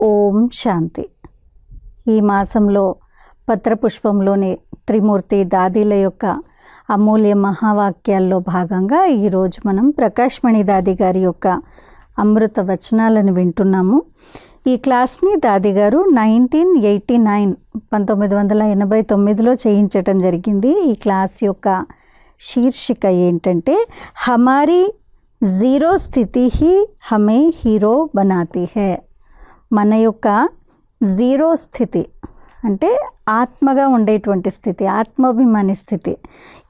ఓం శాంతి. ఈ మాసంలో పత్రపుష్పంలోని త్రిమూర్తి దాదీల యొక్క అమూల్య మహావాక్యాల్లో భాగంగా ఈరోజు మనం ప్రకాష్మణి దాది గారి యొక్క అమృత వచనాలను వింటున్నాము. ఈ క్లాస్ని దాది గారు నైన్టీన్ ఎయిటీ నైన్ పంతొమ్మిది వందల ఎనభై తొమ్మిదిలో చేయించటం జరిగింది. ఈ క్లాస్ యొక్క శీర్షిక ఏంటంటే హమారీ జీరో స్థితి హీ హమే హీరో బనాతి హే. మన యొక్క జీరో స్థితి అంటే ఆత్మగా ఉండేటువంటి స్థితి ఆత్మాభిమాని స్థితి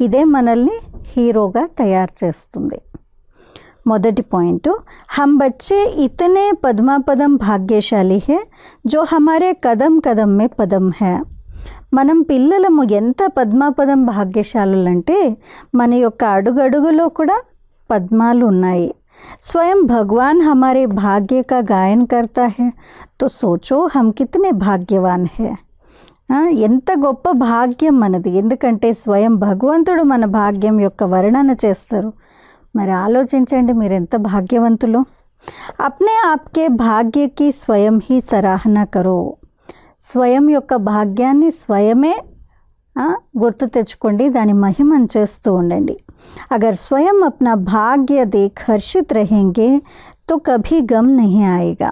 ఇదే మనల్ని హీరోగా తయారు చేస్తుంది. మొదటి పాయింట్ హమ్ బచ్చే ఇతనే పద్మాపదం భాగ్యశాలి హే జో హమారే కదం కదం మే పదం హే. మనం పిల్లలము ఎంత పద్మాపదం భాగ్యశాలులంటే మన యొక్క అడుగడుగులో కూడా పద్మాలు ఉన్నాయి. स्वयं भगवान हमारे भाग्य का गायन करता है तो सोचो हम कितने भाग्यवान है ఆ, ఎంత గొప్ప భాగ్యం మనది ఎందుకంటే స్వయం భగవంతుడు మన భాగ్యం యొక్క వర్ణన చేస్తారు మరి ఆలోచించండి మీరు ఎంత భాగ్యవంతులు అప్నే ఆప్కే భాగ్యకి స్వయం హీ సరాహన కరో స్వయం యొక్క భాగ్యాన్ని స్వయమే ఆ, గుర్తు తెచ్చుకోండి దాని మహిమను చేస్తూ ఉండండి అగర్ స్వయం అప్నా భాగ్య దేఖ్ హర్షిత్ రహేంగే తో కభీ గమ్ నహీ ఆయేగా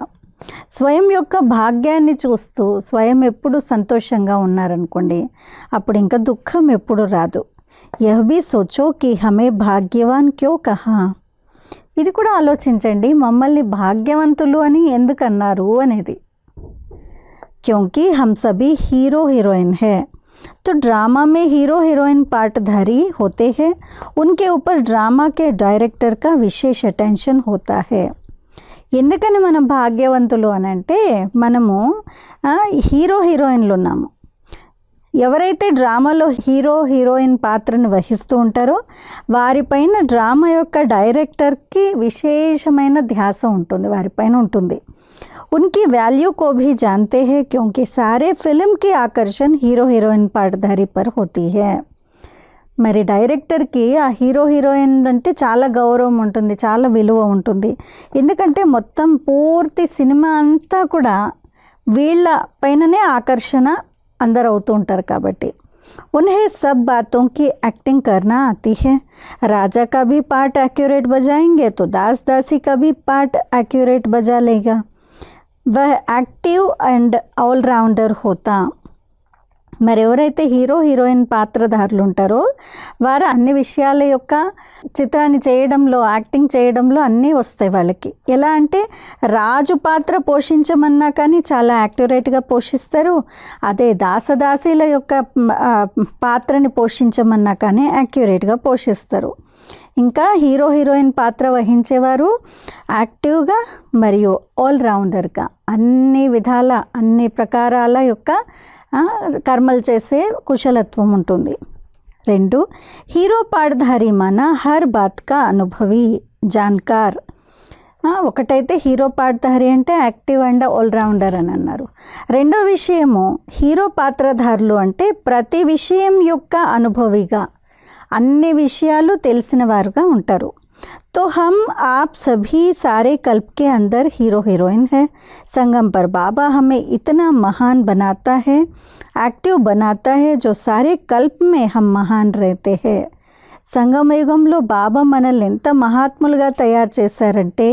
స్వయం యొక్క భాగ్యాన్ని చూస్తూ స్వయం ఎప్పుడు సంతోషంగా ఉన్నారనుకోండి అప్పుడు ఇంకా దుఃఖం ఎప్పుడు రాదు యహ్ బీ సోచో కి హమే భాగ్యవాన్ క్యో కహా ఇది కూడా ఆలోచించండి మమ్మల్ని భాగ్యవంతులు అని ఎందుకు అన్నారు అనేది क्योंकि हम सभी हीरो हीरोइन है तो ड्रामा में हीरो हीरोइन पार्टधारी होते हैं उनके ऊपर ड्रामा के डायरेक्टर का विशेष अटेंशन होता है ఎందుకని మనం భాగ్యవంతులు అని అంటే మనము ఆ, హీరో హీరోయిన్లు ఉన్నాము ఎవరైతే డ్రామాలో హీరో హీరోయిన్ పాత్రను వహిస్తూ ఉంటారో వారిపైన డ్రామా యొక్క డైరెక్టర్కి విశేషమైన ధ్యాస ఉంటుంది వారిపైన ఉంటుంది उनकी वैल्यू को भी जानते हैं क्योंकि सारे फिल्म की आकर्षण हीरो हीरोइन पार्टधारी पर होती है మరి డైరెక్టర్కి ఆ హీరో హీరోయిన్ అంటే చాలా గౌరవం ఉంటుంది చాలా విలువ ఉంటుంది ఎందుకంటే మొత్తం పూర్తి సినిమా అంతా కూడా వీళ్ళ పైననే ఆకర్షణ అందరు అవుతూ ఉంటారు కాబట్టి उन्हें सब बातों की एक्टिंग करना आती है राजा का भी पार्ट एक्यूरेट बजाएंगे तो दास दासी का भी पार्ट एक्यूरेट बजा लेगा వహ్ యాక్టివ్ అండ్ ఆల్రౌండర్ హోతా. మరి ఎవరైతే హీరో హీరోయిన్ పాత్రధారులు ఉంటారో వారు అన్ని విషయాల యొక్క చిత్రాన్ని చేయడంలో యాక్టింగ్ చేయడంలో అన్నీ వస్తాయి వాళ్ళకి. ఎలా అంటే రాజు పాత్ర పోషించమన్నా కానీ చాలా యాక్యురేట్గా పోషిస్తారు. అదే దాసదాసీల యొక్క పాత్రని పోషించమన్నా కానీ యాక్యురేట్గా పోషిస్తారు. ఇంకా హీరో హీరోయిన్ పాత్ర వహించేవారు యాక్టివ్గా మరియు ఆల్రౌండర్గా. అన్ని విధాల అన్ని ప్రకారాల యొక్క కర్మలు చేసే కుశలత్వం ఉంటుంది. రెండు హీరో పాడధారి మన హర్ బాత్కా అనుభవి జాన్కార్ ఒకటైతే హీరో పాడధారి అంటే యాక్టివ్ అండ్ ఆల్రౌండర్ అని అన్నారు. రెండో విషయము హీరో పాత్రధారులు అంటే ప్రతి విషయం యొక్క అనుభవిగా. అన్ని విషయాలు తెలిసిన వారుగా ఉంటారు तो हम आप सभी सारे कल्प के अंदर हीरो हीरोइन है संगम पर बाबा हमें इतना महान बनाता है एक्टिव बनाता है जो सारे कल्प में हम महान रहते हैं సంగమ యుగంలో బాబా మనల్ని ఎంత మహాత్ములుగా తయారు చేశారంటే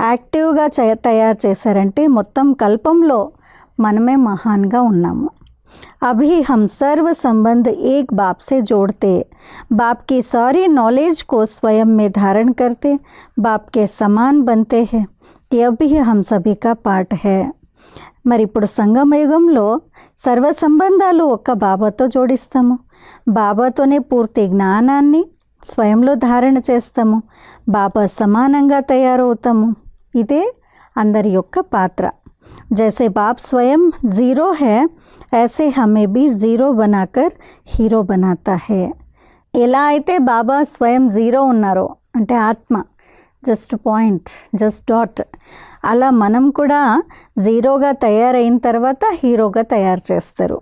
యాక్టివ్గా చే- తయారు చేశారంటే మొత్తం కల్పంలో మనమే మహాన్గా ఉన్నాము अभी हम सर्व संबंध एक बाप से जोड़ते बाप की सारी नॉलेज को स्वयं में धारण करते बाप के समान बनते हैं यह भी हम सभी का पार्ट है మరి ఇప్పుడు సంగమయుగంలో సర్వ సంబంధాలు ఒక్క బాబాతో జోడిస్తాము బాబాతోనే పూర్తి జ్ఞానాన్ని స్వయంలో ధారణ చేస్తాము బాబా సమానంగా తయారవుతాము ఇదే అందరి యొక్క పాత్ర जैसे बाप स्वयं ज़ीरो है ऐसे हमें भी ज़ीरो बनाकर హీరో बनाता है ఎలా అయితే బాబా స్వయం జీరో ఉన్నారో అంటే ఆత్మ జస్ట్ పాయింట్ జస్ట్ డాట్ అలా మనం కూడా జీరోగా తయారైన తర్వాత హీరోగా తయారు చేస్తారు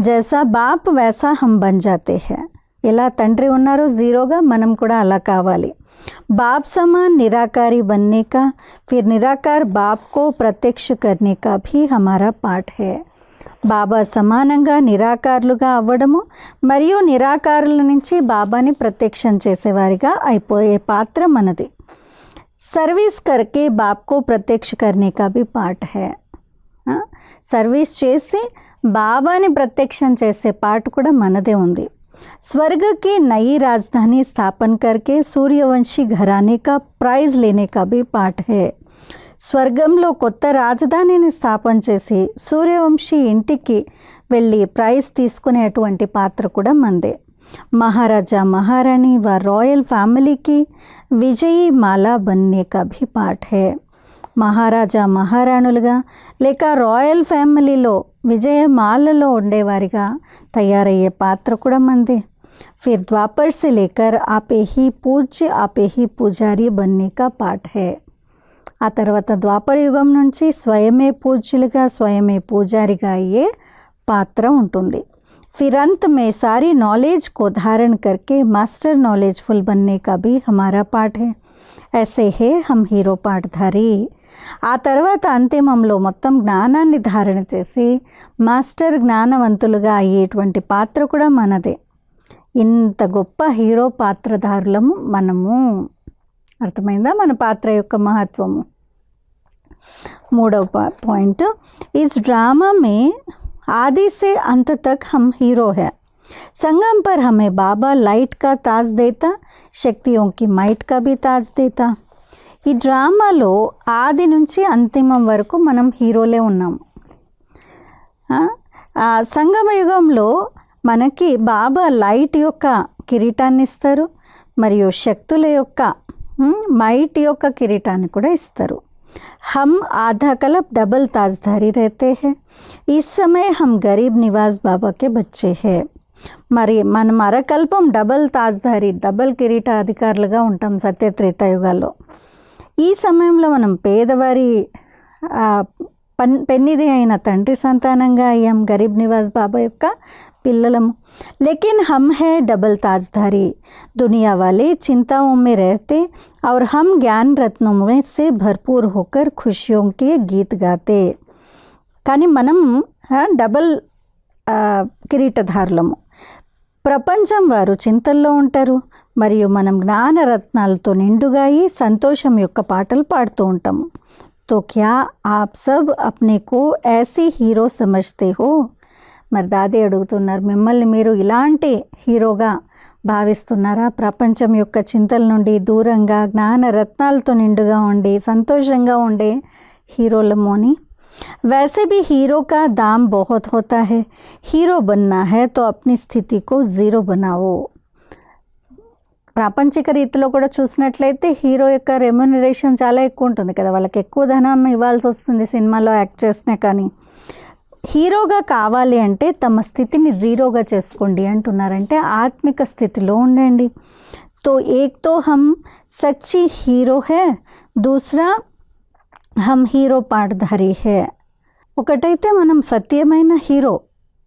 జైసా బాప్ వైసా హమ్ బన్ జాతే హే ఎలా తండ్రి ఉన్నారో జీరోగా మనం కూడా అలా కావాలి बाप समान निराकारी बनने का फिर निराकार बाप को प्रत्यक्ष करने का भी हमारा पाठ है బాబా సమానంగా నిరాకారులుగా అవ్వడము మరియు నిరాకారుల నుంచి బాబాని ప్రత్యక్షం చేసేవారిగా అయిపోయే పాత్ర మనది సర్వీస్ కర్కే బాప్కో ప్రత్యక్ష కర్నే కా భీ పాఠ హై ఆ, సర్వీస్ చేసి బాబాని ప్రత్యక్షం చేసే పాట కూడా మనదే ఉంది स्वर्ग की नई राजधानी स्थापन करके सूर्यवंशी घराने का प्राइज लेने का भी पाठ है స్వర్గంలో కొత్త రాజధానిని స్థాపన చేసి సూర్యవంశీ ఇంటికి వెళ్ళి ప్రైజ్ తీసుకునేటువంటి పాత్ర కూడా మందే మహారాజా మహారాణి వ రాయల్ ఫ్యామిలీకి విజయీ మాలా బన్నే కా భీ పాఠ్ హే మహారాజా మహారాణులుగా లేక రాయల్ ఫ్యామిలీలో విజయమాలలో ఉండేవారిగా తయారయ్యే పాత్ర కూడా మందే ఫిర్ ద్వాపర్ से लेकर आपे ही पूज्य आपे ही पुजारी बनने का पाठ है ఆ తర్వాత ద్వాపర యుగం నుంచి స్వయమే పూజ్యులుగా స్వయమే పూజారిగా అయ్యే పాత్ర ఉంటుంది फिर अंत में सारी नॉलेज को धारण करके मास्टर नॉलेजफुल बनने का भी हमारा पाठ है ऐसे है हम హీరో పాఠధారి ఆ తర్వాత అంతిమంలో మొత్తం జ్ఞానాన్ని ధారణ చేసి మాస్టర్ జ్ఞానవంతులుగా అయ్యేటువంటి పాత్ర కూడా మనదే ఇంత గొప్ప హీరో పాత్రధారులము మనము అర్థమైందా మన పాత్ర యొక్క మహత్వము మూడవ पा- पॉइंट इस ड्रामा में आदि से अंत तक हम हीरो है संगम पर हमें बाबा लाइट का ताज देता శక్తియోं की माइट का भी ताज देता ఈ డ్రామాలో ఆది నుంచి అంతిమం వరకు మనం హీరోలే ఉన్నాము ఆ, ఆ సంగమ యుగంలో మనకి బాబా లైట్ యొక్క కిరీటాన్ని ఇస్తారు మరియు శక్తుల యొక్క ఉమ్, మైట్ యొక్క కిరీటాన్ని కూడా ఇస్తారు हम आधा कलब डबल ताजधारी रहते हैं इस समय हम गरीब निवास बाबा के बच्चे हैं మరి మనం అరకల్పం డబల్ తాజ్ధారి డబల్ కిరీట అధికారులుగా ఉంటాం సత్య త్రేతాయుగాల్లో ఈ సమయంలో మనం పేదవారి ఆ, పన్ పెన్నిది అయిన తండ్రి సంతానంగా అయ్యాం గరీబ్ నివాస్ బాబా యొక్క పిల్లలము लेकिन हम है डबल ताजधारी दुनिया वाले चिंताओं में रहते और हम ज्ञान रत्नों में से भरपूर होकर खुशियों के गीत गाते కానీ మనం ఆ, డబల్ ఆ, కిరీటధారులము ప్రపంచం వారు చింతల్లో ఉంటారు మరియు మనం జ్ఞానరత్నాలతో నిండుగా అయి సంతోషం యొక్క పాటలు పాడుతూ ఉంటాము तो क्या आप सब अपने को ऐसी హీరో సమజ్తే హో మరి దాది అడుగుతున్నారు మిమ్మల్ని మీరు ఇలాంటి హీరోగా భావిస్తున్నారా ప్రపంచం యొక్క చింతల నుండి దూరంగా జ్ఞాన రత్నాలతో నిండుగా ఉండి సంతోషంగా ఉండే హీరోలము అని वैसे भी हीरो का दाम बहुत होता है हीरो बनना है तो अपनी स्थिति को ज़ीरो बनाओ ప్రాపంచిక రీతిలో కూడా చూసినట్లయితే హీరో యొక్క రెమ్యునరేషన్ చాలా ఎక్కువ ఉంటుంది కదా. వాళ్ళకి ఎక్కువ ధనం ఇవ్వాల్సి వస్తుంది సినిమాలో యాక్ట్ చేసినా కానీ. హీరోగా కావాలి అంటే తమ స్థితిని జీరోగా చేసుకోండి అంటున్నారంటే ఆత్మిక స్థితిలో ఉండండి. తో ఏక్తో హమ్ సచ్చి హీరో హే దూసరా హమ్ హీరో పాటధారి హే. ఒకటైతే మనం సత్యమైన హీరో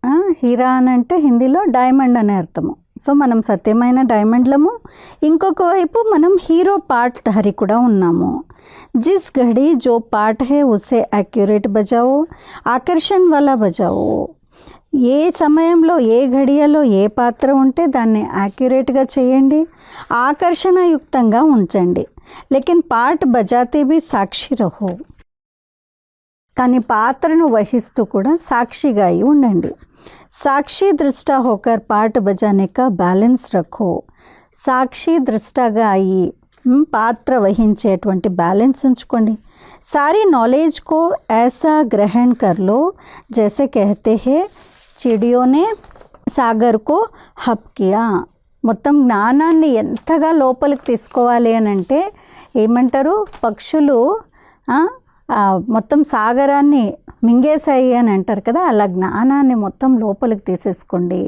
హీరా అని అంటే హిందీలో డైమండ్ అనే అర్థము. సో మనం సత్యమైన డైమండ్లము. ఇంకొక వైపు మనం హీరో పార్ట్ ధారి కూడా ఉన్నాము. జిస్ ఘడి జో పార్ట్ హే ఉసే యాక్యురేట్ బజావో ఆకర్షణ వల్ల బజావో. ఏ సమయంలో ఏ ఘడియలో ఏ పాత్ర ఉంటే దాన్ని యాక్యురేట్గా చేయండి ఆకర్షణయుక్తంగా ఉంచండి. లేకిన్ పార్ట్ బజాతే బి సాక్షి రహో. కానీ పాత్రను వహిస్తూ కూడా సాక్షిగా అయి ఉండండి. సాక్షి దృష్ట హోకర్ పాట బజానే కా బ్యాలెన్స్ రఖో సాక్షి దృష్టగా అయ్యి మ్, పాత్ర వహించేటువంటి బ్యాలెన్స్ ఉంచుకోండి సారీ నాలెడ్జ్ కో ऐसा ग्रहण कर लो जैसे कहते हैं चिड़ियों ने సాగర్ కో హబ్ కియా మొత్తం జ్ఞానాన్ని ఎంతగా లోపలికి తీసుకోవాలి అని అంటే ఏమంటారు పక్షులు ఆ, ఆ, మొత్తం సాగరాన్ని మింగేశాయి అని అంటారు కదా అలా జ్ఞానాన్ని మొత్తం లోపలికి తీసేసుకోండి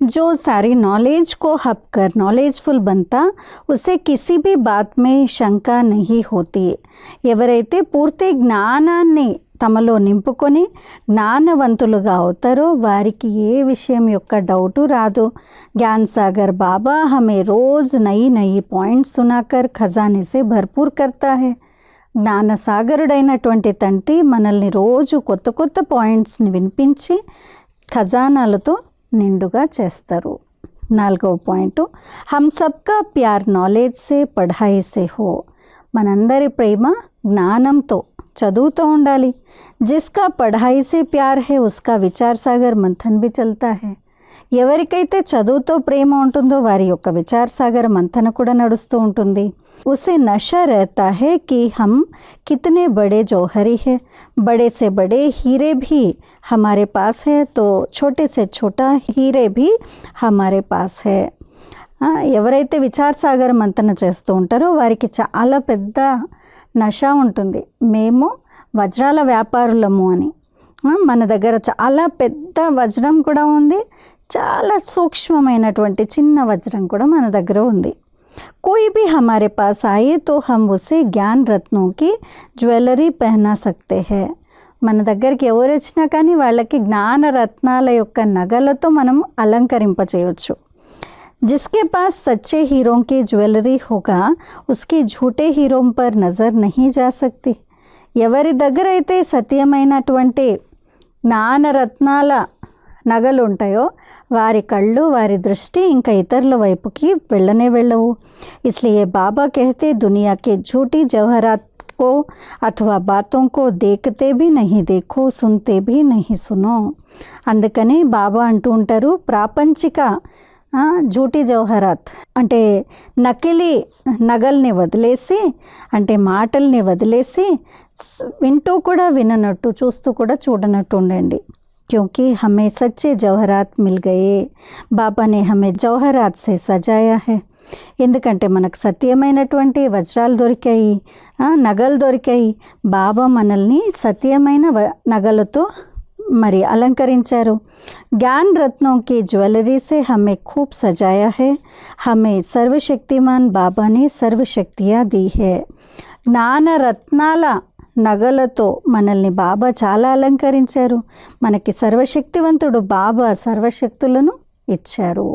जो सारी नॉलेज को हब कर नॉलेजफुल बनता उसे किसी भी बात में శంక नहीं होती ఎవరైతే పూర్తి జ్ఞానాన్ని తమలో నింపుకొని జ్ఞానవంతులుగా అవుతారో వారికి ఏ విషయం యొక్క డౌటు రాదు జ్ఞాన్ సాగర్ బాబా హమే రోజ్ నయి నయి పాయింట్స్ సునాకర్ ఖజానే సే భర్పూర్ కర్తా హే జ్ఞానసాగరుడైనటువంటి తండ్రి మనల్ని రోజు కొత్త కొత్త పాయింట్స్ని వినిపించి ఖజానాలతో నిండుగా చేస్తారు. నాలుగవ పాయింట్ హమ్ సబ్కా ప్యార్ నాలెడ్జ్ సే పఢాయి సే హో. మనందరి ప్రేమ జ్ఞానంతో చదువుతూ ఉండాలి. జిస్కా పఢాయి సే ప్యార్ హే ఉస్కా విచార్ సాగర్ మంథన్ బి చల్తా హే. ఎవరికైతే చదువుతో ప్రేమ ఉంటుందో వారి యొక్క విచార్ సాగర్ మంథన కూడా నడుస్తూ ఉంటుంది. उसे नशा रहता है कि हम कितने बड़े जौहरी है बड़े से बड़े हीरे भी हमारे पास है तो छोटे से छोटा हीरे भी हमारे पास है ఆ, ఎవరైతే విచార్ సాగర్ మంతన చేస్తూ ఉంటారో వారికి చాలా పెద్ద నష ఉంటుంది మేము వజ్రాల వ్యాపారులము అని ఆ, మన దగ్గర చాలా పెద్ద వజ్రం కూడా ఉంది చాలా సూక్ష్మమైనటువంటి చిన్న వజ్రం కూడా మన దగ్గర ఉంది कोई भी हमारे पास आए तो हम उसे ज्ञान रत्नों की జ్యువెలరీ పహనా సక్తే హే మన దగ్గరికి ఎవరు వచ్చినా కానీ వాళ్ళకి జ్ఞాన రత్నాల యొక్క నగలతో మనం అలంకరింపచేయవచ్చు जिसके पास सच्चे हीरों की ज्वेलरी होगा उसकी झूठे हीरों पर नज़र नहीं जा सकती ఎవరి దగ్గర అయితే సత్యమైనటువంటి జ్ఞానరత్నాల నగలు ఉంటాయో వారి కళ్ళు వారి దృష్టి ఇంకా ఇతరుల వైపుకి వెళ్ళనే వెళ్ళవు. ఇస్లియే బాబా కహతే దునియాకే ఝూటీ జవహరాత్ కో అథవా బాతోం కో దేఖతే బి నహి దేఖో సున్తే భీ నహి సునో. అందుకని బాబా అంటూ ఉంటారు ప్రాపంచిక జూటీ జవహరాత్. అంటే నకిలీ నగల్ని వదిలేసి అంటే మాటల్ని వదిలేసి వింటూ కూడా విననట్టు చూస్తూ కూడా చూడనట్టు ఉండండి क्योंकि हमें सच्चे जवाहरात मिल गए బాబా ने हमें జవహరాత్ సే సజాయా హే ఎందుకంటే మనకు సత్యమైనటువంటి వజ్రాలు దొరికాయి ఆ, నగలు దొరికాయి బాబా మనల్ని సత్యమైన వ నగలతో మరి అలంకరించారు ज्ञान रत्नों की ज्वेलरी से हमें खूब सजाया है हमें सर्वशक्तिमान बाबा ने सर्वशक्तियाँ दी है జ్ఞాన రత్నాల నగలతో మనల్ని బాబా చాలా అలంకరించారు మనకి సర్వశక్తివంతుడు బాబా సర్వశక్తులను ఇచ్చారు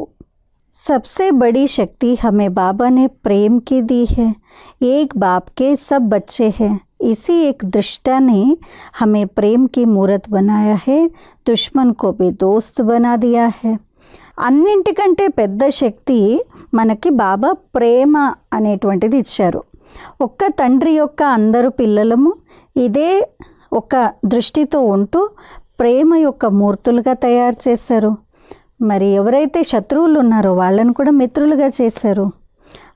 सबसे बड़ी शक्ति हमें बाबा ने प्रेम की दी है एक बाप के सब बच्चे हैं इसी एक दृष्टा ने हमें प्रेम की मूर्त बनाया है दुश्मन को भी दोस्त बना दिया है అన్నింటికంటే పెద్ద శక్తి మనకి బాబా ప్రేమ అనేటువంటిది ఇచ్చారు ఒక్క తండ్రి యొక్క అందరు పిల్లలము ఇదే ఒక దృష్టితో ఉంటూ ప్రేమ యొక్క మూర్తులుగా తయారు చేశారు. మరి ఎవరైతే శత్రువులు ఉన్నారో వాళ్ళని కూడా మిత్రులుగా చేశారు.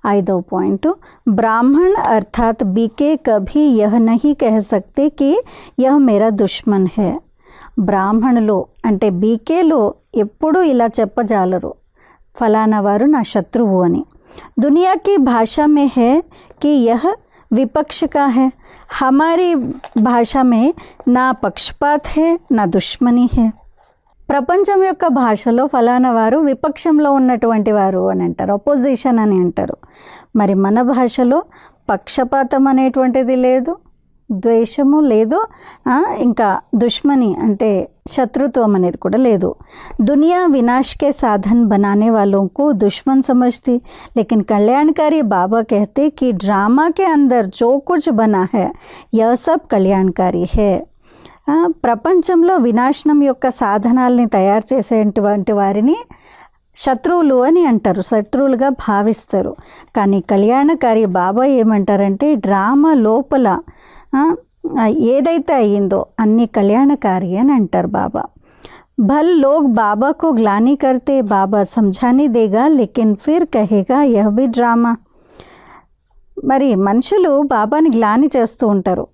ఐదవ పాయింట్. బ్రాహ్మణ్ అర్థాత్ బీకే కభీ యహ నహీ కహ సక్తే కి యహ మేరా దుష్మన్ హే. బ్రాహ్మణులు అంటే బీకేలో ఎప్పుడూ ఇలా చెప్పజాలరు. ఫలానా వారు నా శత్రువు అని. दुनिया की भाषा में है कि यह विपक्ष का है हमारी भाषा में ना पक्षपात है ना दुश्मनी है ప్రపంచం యొక్క భాషలో ఫలానా వారు విపక్షంలో ఉన్నటువంటి వారు అని అంటారు అపోజిషన్ అని అంటారు మరి మన భాషలో పక్షపాతం అనేటువంటిది లేదు ద్వేషము లేదు ఆ, ఇంకా దుష్మని అంటే శత్రుత్వం అనేది కూడా లేదు दुनिया विनाश के साधन बनाने वालों को दुश्मन समझती लेकिन कल्याणकारी बाबा कहते कि ड्रामा के अंदर जो कुछ बना है यह सब कल्याणकारी है ఆ, ప్రపంచంలో వినాశనం యొక్క సాధనాల్ని తయారు చేసేటువంటి వారిని శత్రువులు అని అంటారు శత్రువులుగా భావిస్తారు కానీ కళ్యాణకారి బాబా ఏమంటారంటే డ్రామా లోపల ఆ, ఆ, ఏదైతే అయ్యిందో అన్ని కళ్యాణకారి అని అంటారు బాబా भल लोग बाबा को ग्लानी करते बाबा समझाने देगा लेकिन फिर कहेगा यह भी ड्रामा మరి మనుషులు బాబాని గ్లాని చేస్తూ ఉంటారు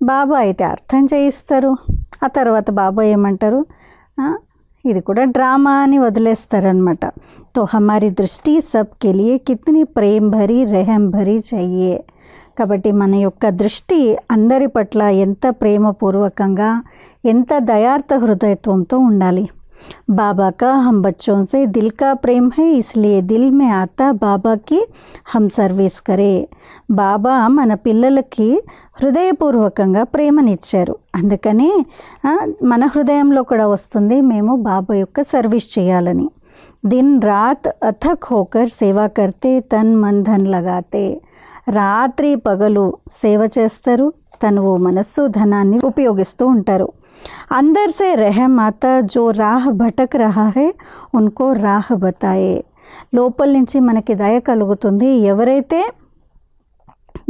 బాబా అయితే అర్థం చేయిస్తారు ఆ తర్వాత బాబా ఏమంటారు "ఆ, ఇది కూడా డ్రామా అని వదిలేస్తారనమాట తో హమారి దృష్టి సబ్కే లియే కితని ప్రేమ్ భరి రెహం భరి చెయ్యే కాబట్టి మన యొక్క దృష్టి అందరి పట్ల ఎంత ప్రేమపూర్వకంగా ఎంత దయార్థ హృదయత్వంతో ఉండాలి बाबा का हम बच्चों से दिल का प्रेम है इसलिए दिल में आता బాబా కి హమ్ సర్వీస్ కరే బాబా మన పిల్లలకి హృదయపూర్వకంగా ప్రేమనిచ్చారు అందుకని ఆ, మన హృదయంలో కూడా వస్తుంది మేము బాబా యొక్క సర్వీస్ చేయాలని దిన్ రాత్ అథక్ హోకర్ సేవా కర్తే తన్ మన్ ధన్ లగాతే రాత్రి పగలు సేవ చేస్తారు తనువు మనస్సు ధనాన్ని ఉపయోగిస్తూ ఉంటారు अंदर से रहम आता जो రాహ్ భటక్ రహా హై ఉన్కో రాహ్ బతాయే లోపల నుంచి మనకి దయ కలుగుతుంది ఎవరైతే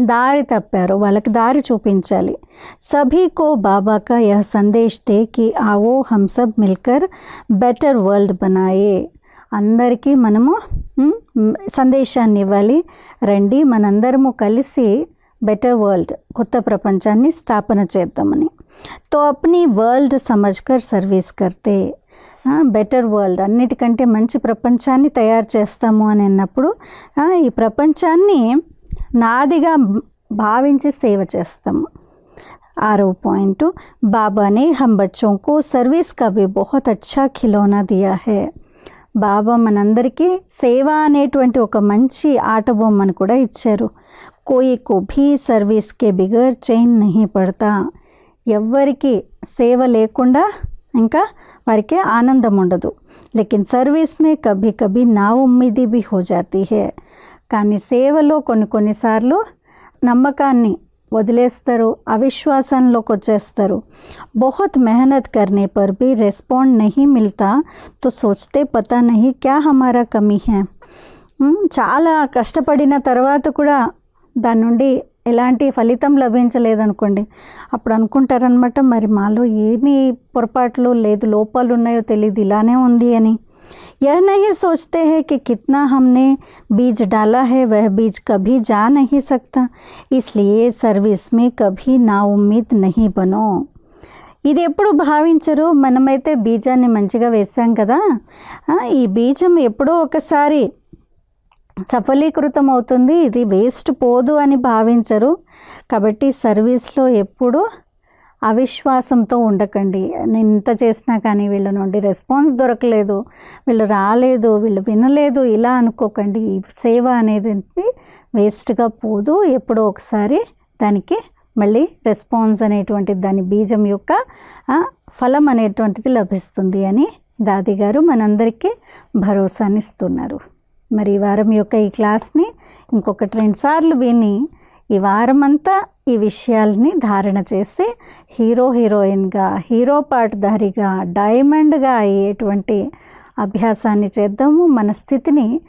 దారి తప్పారో వాళ్ళకి దారి చూపించాలి సభీ కో బాబా కా యహ సందేశ్ దే కి ఆవో హమ్ సబ్ మిల్కర్ బెటర్ వరల్డ్ బనాయే అందరికీ మనము మ్, మ్, సందేశాన్ని ఇవ్వాలి రండి మనందరము కలిసి బెటర్ వరల్డ్ కొత్త ప్రపంచాన్ని స్థాపన చేద్దామని తో అప్ని వరల్డ్ సమజ్కర్ సర్వీస్ కర్తే బెటర్ వరల్డ్ అన్నిటికంటే మంచి ప్రపంచాన్ని తయారు చేస్తాము అని అన్నప్పుడు ఆ, ఈ ప్రపంచాన్ని నాదిగా భావించి సేవ చేస్తాము आरो पॉइंट बाबा ने हम बच्चों को सर्विस का भी बहुत अच्छा खिलौना दिया है బాబా మనందరికీ సేవ అనేటువంటి ఒక మంచి ఆట బొమ్మను కూడా ఇచ్చారు. కోయి కోభీ సర్వీస్ సర్వీస్కే బిగర్ చైన్ నహి పడతా. ఎవ్వరికి సేవ లేకుండా ఇంకా వారికి ఆనందం ఉండదు. లేకిన్ సర్వీస్ మే కభీ కభీ నా ఉమ్మీది బి హో జాతీ హే. కానీ సేవలో కొన్ని కొన్నిసార్లు నమ్మకాన్ని వదిలేస్తారు అవిశ్వాసంలోకి వచ్చేస్తారు बहुत मेहनत करने पर भी रिस्पॉन्ड नहीं मिलता तो सोचते पता नहीं क्या हमारा कमी है మ్, చాలా కష్టపడిన తర్వాత కూడా దాని నుండి ఎలాంటి ఫలితం లభించలేదనుకోండి అప్పుడు అనుకుంటారనమాట మరి మాలో ఏమి పొరపాట్లు లేదు లోపాలు ఉన్నాయో తెలియదు ఇలానే ఉంది అని यह नहीं सोचते हैं कि कितना हमने बीज डाला है वह बीज कभी जा नहीं सकता इसलिए सर्विस में कभी नाउम्मीद नहीं बनो ఇది ఎప్పుడు భావించరు మనమైతే బీజాన్ని మంచిగా వేసాం కదా ఆ, ఈ బీజం ఎప్పుడో ఒకసారి సఫలీకృతం అవుతుంది ఇది వేస్ట్ పోదు అని భావించరు కాబట్టి సర్వీస్లో ఎప్పుడు అవిశ్వాసంతో ఉండకండి. నేను ఇంత చేసినా కానీ వీళ్ళ నుండి రెస్పాన్స్ దొరకలేదు. వీళ్ళు రాలేదు వీళ్ళు వినలేదు. ఇలా అనుకోకండి. ఈ సేవ అనేది వేస్ట్గా పోదు. ఎప్పుడో ఒకసారి దానికి మళ్ళీ రెస్పాన్స్ అనేటువంటి దాని బీజం యొక్క ఫలం అనేటువంటిది లభిస్తుంది అని దాది గారు మనందరికీ భరోసాని ఇస్తున్నారు మరి వారం యొక్క ఈ క్లాస్ని ఇంకొకటి రెండు సార్లు విని ఈ వారమంతా ఈ విషయాల్ని ధారణ చేసి హీరో హీరోయిన్గా హీరో పాటధారిగా డైమండ్గా అయ్యేటువంటి అభ్యాసాన్ని చేద్దాము. మన స్థితిని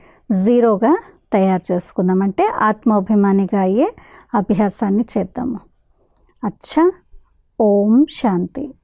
జీరోగా తయారు చేసుకుందాం. అంటే ఆత్మాభిమానిగా అయ్యే అభ్యాసాన్ని చేద్దాము. అచ్చా ఓం శాంతి.